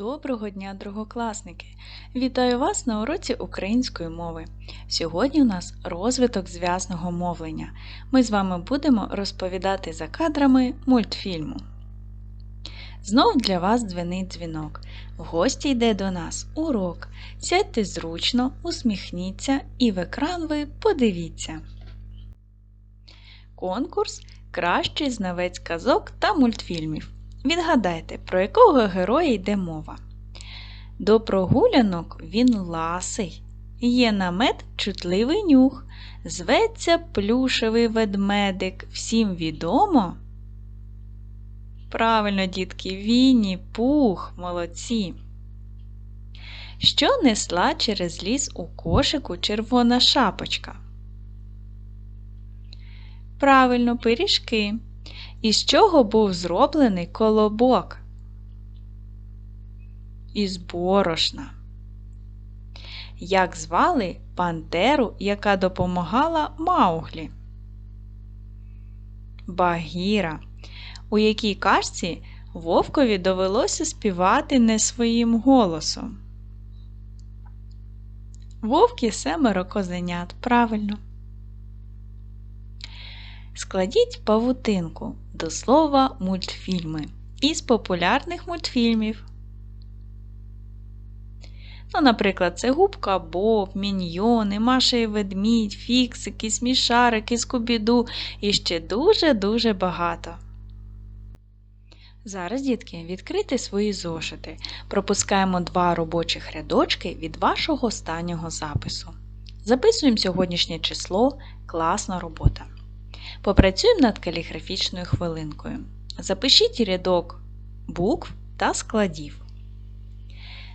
Доброго дня, другокласники! Вітаю вас на уроці української мови. Сьогодні у нас розвиток зв'язного мовлення. Ми з вами будемо розповідати за кадрами мультфільму. Знов для вас дзвенить дзвінок. В гості йде до нас урок. Сядьте зручно, усміхніться і в екран ви подивіться. Конкурс Кращий знавець казок та мультфільмів. Відгадайте, про якого героя йде мова. До прогулянок він ласий, є намет чутливий нюх, зветься плюшевий ведмедик. Всім відомо? Правильно, дітки, Вінні, пух, молодці. Що несла через ліс у кошику червона шапочка? Правильно, пиріжки. Із чого був зроблений колобок? Із борошна. Як звали пантеру, яка допомагала Мауглі? Багіра. У якій кашці вовкові довелося співати не своїм голосом? Вовки семеро козенят. Правильно. Складіть павутинку до слова мультфільми із популярних мультфільмів. Ну, наприклад, це губка Боб, Міньйони, Маша і Ведмідь, Фіксики, Смішарики, Скубіду і ще дуже-дуже багато. Зараз, дітки, відкрийте свої зошити. Пропускаємо два робочих рядочки від вашого останнього запису. Записуємо сьогоднішнє число, класна робота. Попрацюємо над каліграфічною хвилинкою. Запишіть рядок букв та складів.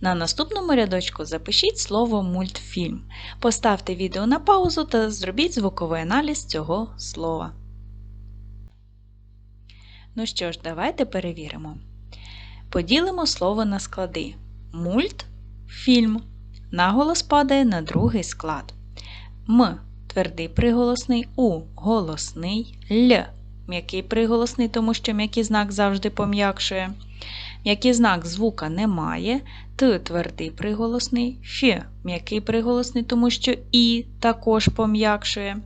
На наступному рядочку запишіть слово мультфільм. Поставте відео на паузу та зробіть звуковий аналіз цього слова. Ну що ж, давайте перевіримо. Поділимо слово на склади. Мульт фільм. Наголос падає на другий склад. М твердий приголосний, У голосний, Л м'який приголосний, тому що м'який знак завжди пом'якшує. М'який знак звука немає, Т твердий приголосний, Ф м'який приголосний, тому що І також пом'якшує.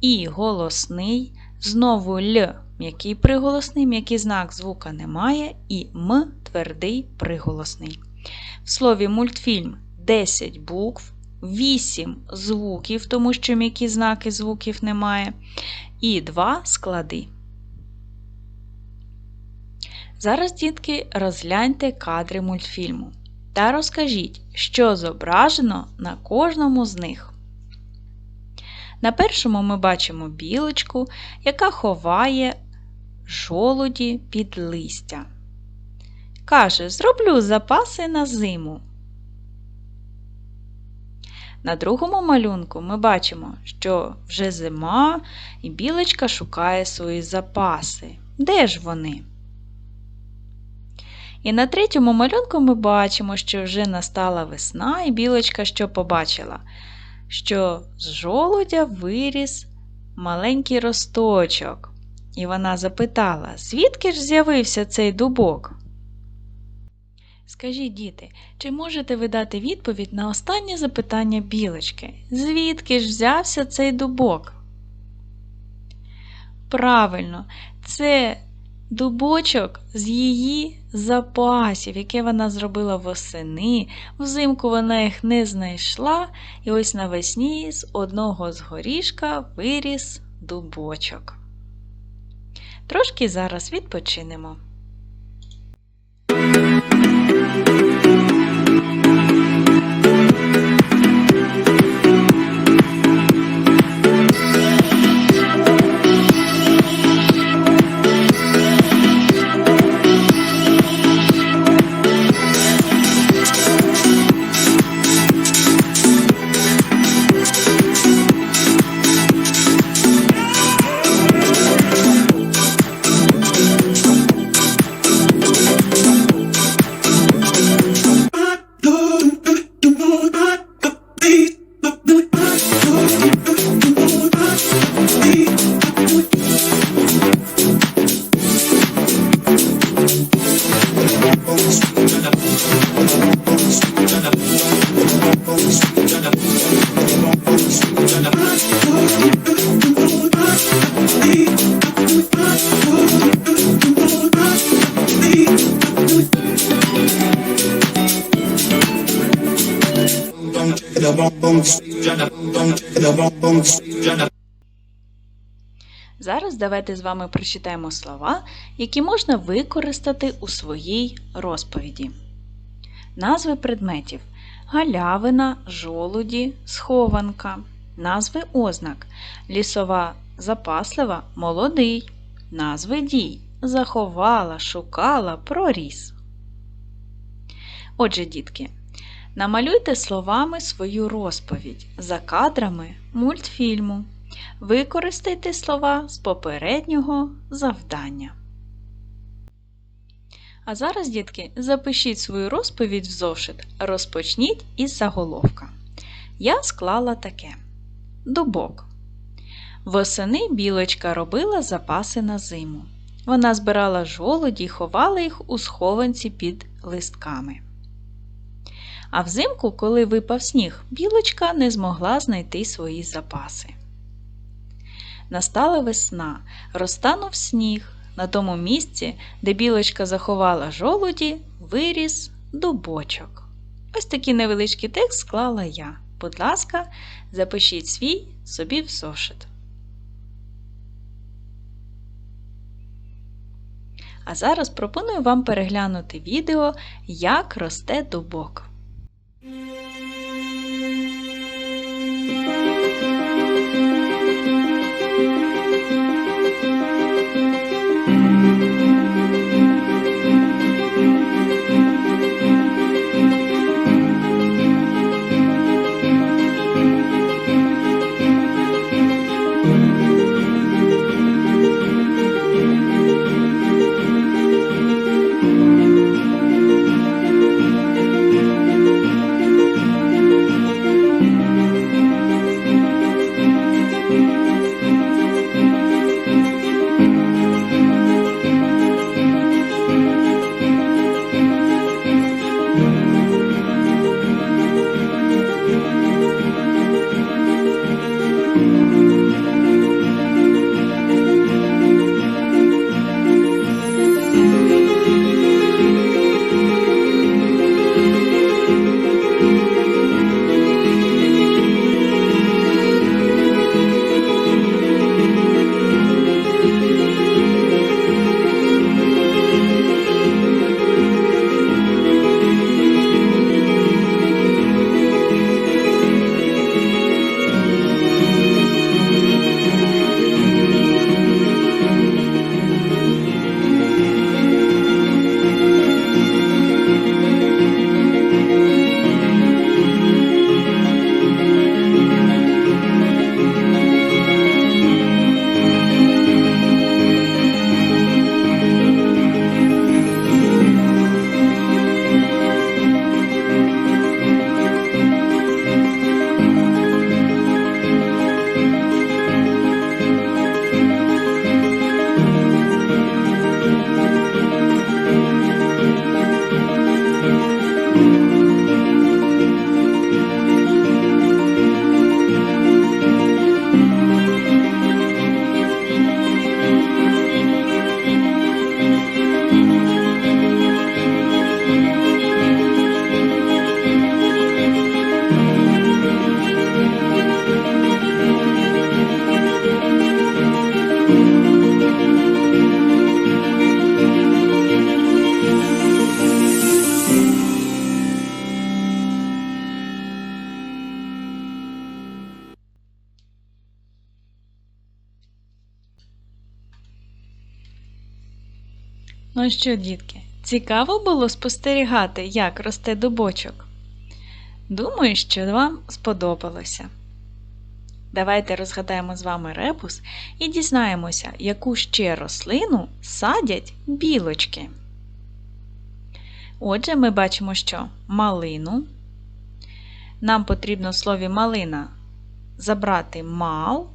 І голосний, знову Л м'який приголосний, м'який знак звука немає, і М твердий приголосний. В слові мультфільм 10 букв. 8 звуків, тому що м'які знаки звуків немає, і 2 склади. Зараз, дітки, розгляньте кадри мультфільму та розкажіть, що зображено на кожному з них. На першому ми бачимо білочку, яка ховає жолуді під листя. Каже, зроблю запаси на зиму. На другому малюнку ми бачимо, що вже зима і білочка шукає свої запаси. Де ж вони? І на третьому малюнку ми бачимо, що вже настала весна, і білочка що побачила? Що з жолудя виріс маленький росточок. І вона запитала, звідки ж з'явився цей дубок? Скажіть, діти, чи можете ви дати відповідь на останнє запитання білочки? Звідки ж взявся цей дубок? Правильно, це дубочок з її запасів, яке вона зробила восени. Взимку вона їх не знайшла, і ось навесні з одного з горішка виріс дубочок. Трошки зараз відпочинемо. Thank you. Зараз давайте з вами прочитаємо слова, які можна використати у своїй розповіді. Назви предметів. Галявина, жолуді, схованка, назви ознак, лісова, запаслива, молодий, назви дій, заховала, шукала, проріс. Отже, дітки, намалюйте словами свою розповідь за кадрами мультфільму. Використайте слова з попереднього завдання. А зараз, дітки, запишіть свою розповідь в зошит. Розпочніть із заголовка. Я склала таке: Дубок. Восени білочка робила запаси на зиму. Вона збирала жолоді і ховала їх у схованці під листками. А взимку, коли випав сніг, білочка не змогла знайти свої запаси. Настала весна, розтанув сніг. На тому місці, де білочка заховала жолуді, виріс дубочок. Ось такий невеличкий текст склала я. Будь ласка, запишіть свій собі в зошит. А зараз пропоную вам переглянути відео, як росте дубок. Mm-hmm. Ну що, дітки, цікаво було спостерігати, як росте дубочок? Думаю, що вам сподобалося. Давайте розгадаємо з вами ребус і дізнаємося, яку ще рослину садять білочки. Отже, ми бачимо, що малину. Нам потрібно в слові малина забрати мал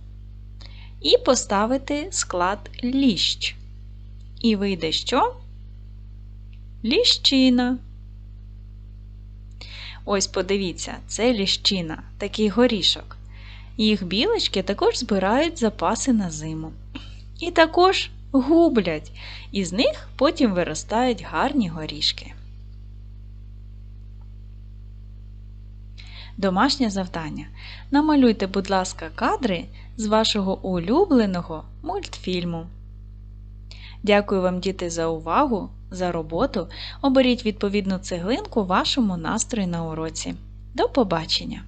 і поставити склад ліщ. І вийде що? Ліщина. Ось подивіться, це ліщина, такий горішок. Їх білочки також збирають запаси на зиму. І також гублять, і з них потім виростають гарні горішки. Домашнє завдання. Намалюйте, будь ласка, кадри з вашого улюбленого мультфільму. Дякую вам, діти, за увагу, за роботу. Оберіть відповідну цеглинку вашому настрою на уроці. До побачення!